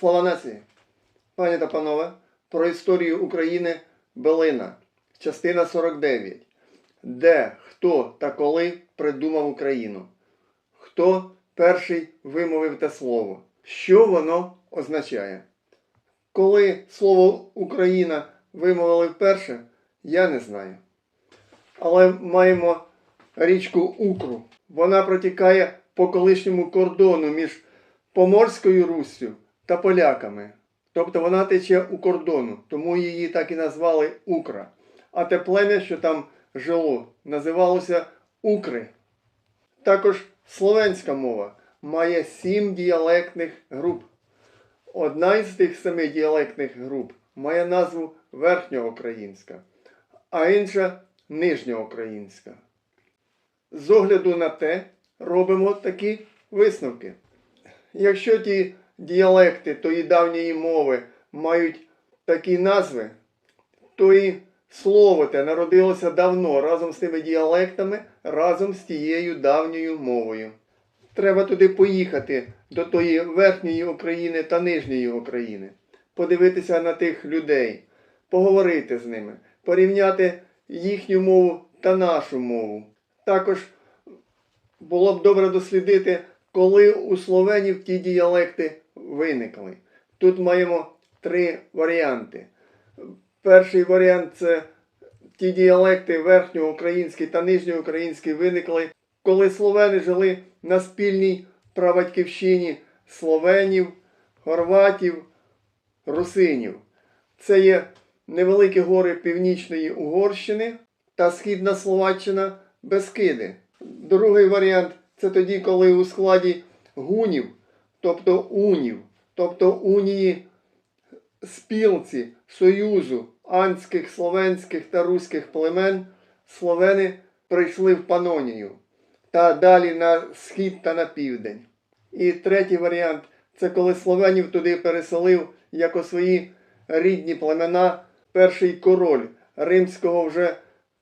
Слава нації! Пані та панове, про історію України Белина, частина 49. Де, хто та коли придумав Україну? Хто перший вимовив те слово? Що воно означає? Коли слово Україна вимовили вперше, я не знаю. Але маємо річку Укру. Вона протікає по колишньому кордону між Поморською Руссю та поляками. Тобто вона тече у кордону, тому її так і назвали Укра. А те плем'я, що там жило, називалося Укри. Також словенська мова має сім діалектних груп. Одна із тих семи діалектних груп має назву верхньоукраїнська, а інша нижньоукраїнська. З огляду на те робимо такі висновки. Якщо ті діалекти тої давньої мови мають такі назви, то і слово те народилося давно разом з тими діалектами, разом з тією давньою мовою. Треба туди поїхати до тої верхньої України та нижньої України, подивитися на тих людей, поговорити з ними, порівняти їхню мову та нашу мову. Також було б добре дослідити, коли у словенів ті діалекти виникли. Тут маємо три варіанти. Перший варіант це ті діалекти верхньоукраїнський та нижньоукраїнський виникли, коли словени жили на спільній прабатьківщині словенів, хорватів, русинів. Це є невеликі гори Північної Угорщини та Східна Словаччина Бескиди. Другий варіант це тоді, коли у складі гунів, тобто унів, тобто унії спілці Союзу анських, словенських та руських племен, словени прийшли в Панонію та далі на схід та на південь. І третій варіант це коли словенів туди переселив як у свої рідні племена перший король римського вже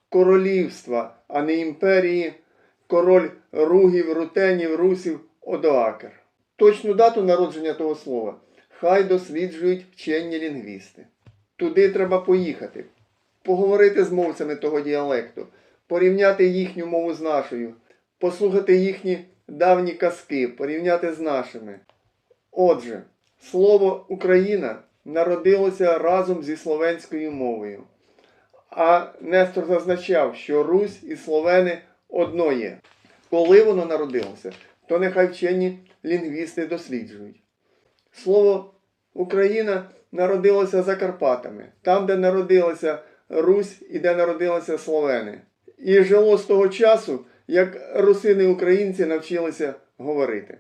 королівства, а не імперії, король ругів, рутенів, русів Одоакер. Точну дату народження того слова хай досліджують вчені лінгвісти. Туди треба поїхати, поговорити з мовцями того діалекту, порівняти їхню мову з нашою, послухати їхні давні казки, порівняти з нашими. Отже, слово Україна народилося разом зі словенською мовою. А Нестор зазначав, що Русь і Словени одно є. Коли воно народилося, то нехай вчені лінгвісти досліджують. Слово Україна народилося за Карпатами, там, де народилася Русь і де народилися Словени. І жило з того часу, як русини-українці навчилися говорити.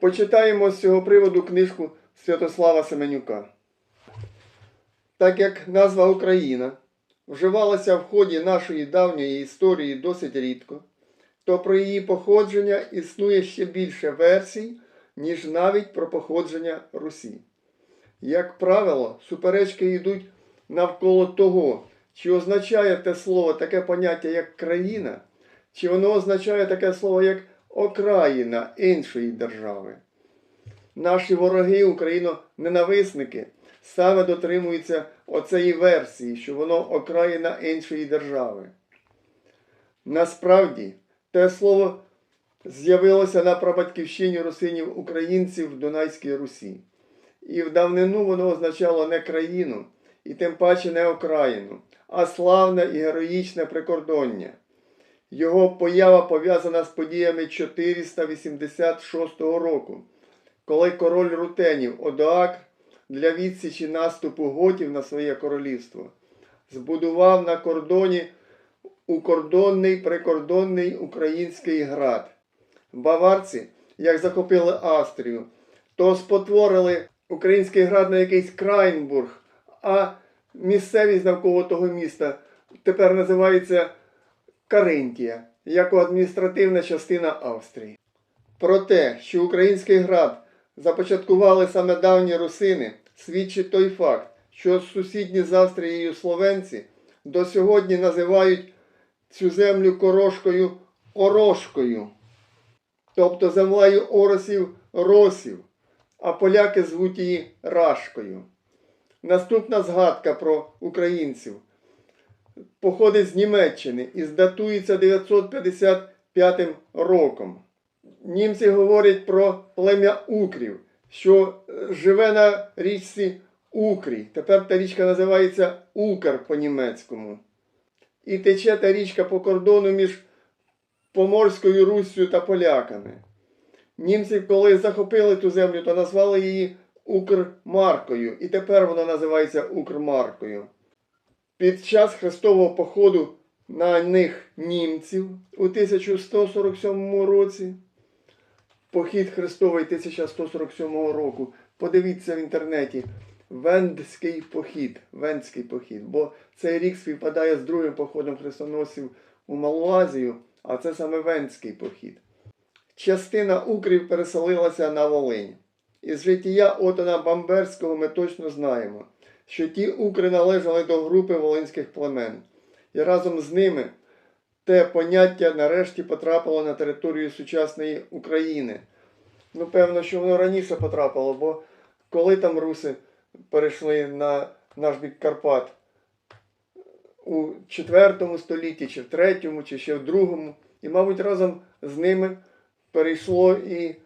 Почитаємо з цього приводу книжку Святослава Семенюка. Так як назва Україна вживалася в ході нашої давньої історії досить рідко, то про її походження існує ще більше версій, ніж навіть про походження Русі. Як правило, суперечки йдуть навколо того, чи означає те слово таке поняття, як країна, чи воно означає таке слово, як окраїна іншої держави. Наші вороги, україно-ненависники, саме дотримуються оцеї версії, що воно окраїна іншої держави. Насправді, те слово з'явилося на прабатьківщині русинів українців в Дунайській Русі. І в давнину воно означало не країну, і тим паче не окраїну, а славне і героїчне прикордоння. Його поява пов'язана з подіями 486 року, коли король Рутенів Одоак для відсічі наступу готів на своє королівство збудував на кордоні укордонний прикордонний український град. Баварці, як захопили Австрію, то спотворили український град на якийсь Крайнбург, а місцевість навколо того міста тепер називається Каринтія, як адміністративна частина Австрії. Про те, що український град започаткували саме давні русини, свідчить той факт, що сусідні з Австрією словенці до сьогодні називають цю землю корошкою Орошкою, тобто землею оросів росів. а поляки звуть її Рашкою. Наступна згадка про українців походить з Німеччини і здатується 955 роком. Німці говорять про плем'я Укрів, що е, живе на річці Укрі. Тепер та річка називається Укр по-німецькому. І тече та річка по кордону між Поморською Руссю та поляками. Німці, коли захопили ту землю, то назвали її Укрмаркою, і тепер вона називається Укрмаркою. Під час Христового походу на них німців у 1147 році, похід Христовий 1147 року, подивіться в інтернеті, Вендський похід, Вендський похід, бо цей рік співпадає з другим походом хрестоносців у Малу Азію, а це саме Вендський похід. Частина укрів переселилася на Волинь. Із життя Отона Бамберського ми точно знаємо, що ті укри належали до групи волинських племен, і разом з ними те поняття нарешті потрапило на територію сучасної України. Ну, певно, що воно раніше потрапило, бо коли там руси перейшли на наш бік Карпат? У 4 столітті, чи в 3, чи ще в 2, і, мабуть, разом з ними перейшло і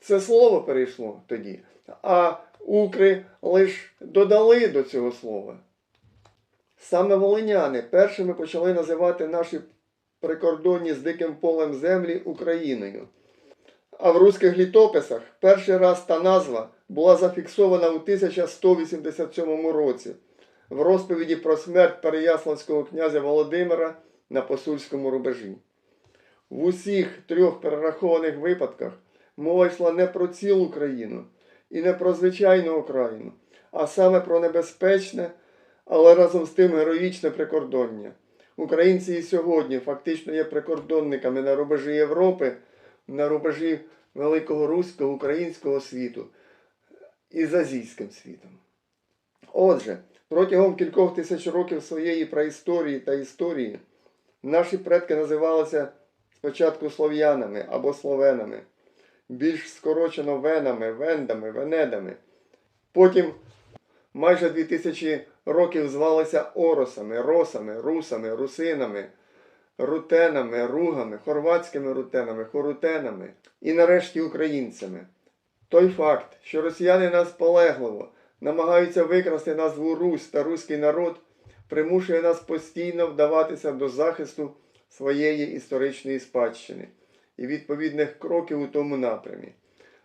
це слово перейшло тоді. А укри лише додали до цього слова. Саме волиняни першими почали називати наші прикордонні з диким полем землі Україною. А в руських літописах перший раз та назва була зафіксована у 1187 році в розповіді про смерть Переяславського князя Володимира на посульському рубежі. В усіх трьох перерахованих випадках мова йшла не про цілу країну і не про звичайну Україну, а саме про небезпечне, але разом з тим героїчне прикордоння. Українці і сьогодні фактично є прикордонниками на рубежі Європи, на рубежі великого руського українського світу і з азійським світом. Отже, протягом кількох тисяч років своєї праісторії та історії наші предки називалися спочатку слов'янами або словенами, більш скорочено венами, вендами, венедами. Потім майже 2000 років звалися оросами, росами, русами, русинами, рутенами, ругами, хорватськими рутенами, хорутенами і нарешті українцями. Той факт, що росіяни нас полегливо намагаються викрасти назву Русь та руський народ, примушує нас постійно вдаватися до захисту своєї історичної спадщини і відповідних кроків у тому напрямі.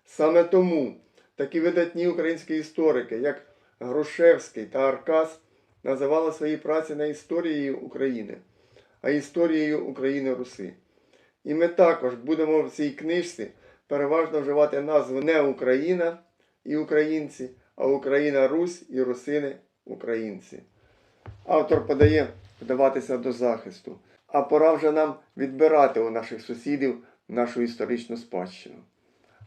Саме тому такі видатні українські історики, як Грушевський та Аркас, називали свої праці не історією України, а історією України Руси. І ми також будемо в цій книжці переважно вживати назву не Україна і українці, а Україна Русь і Русини українці. Автор подає вдаватися до захисту, а пора вже нам відбирати у наших сусідів нашу історичну спадщину.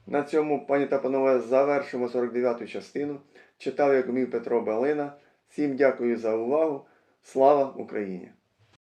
На цьому, пані та панове, завершимо 49-ту частину. Читав як умів Петро Балина. Всім дякую за увагу. Слава Україні!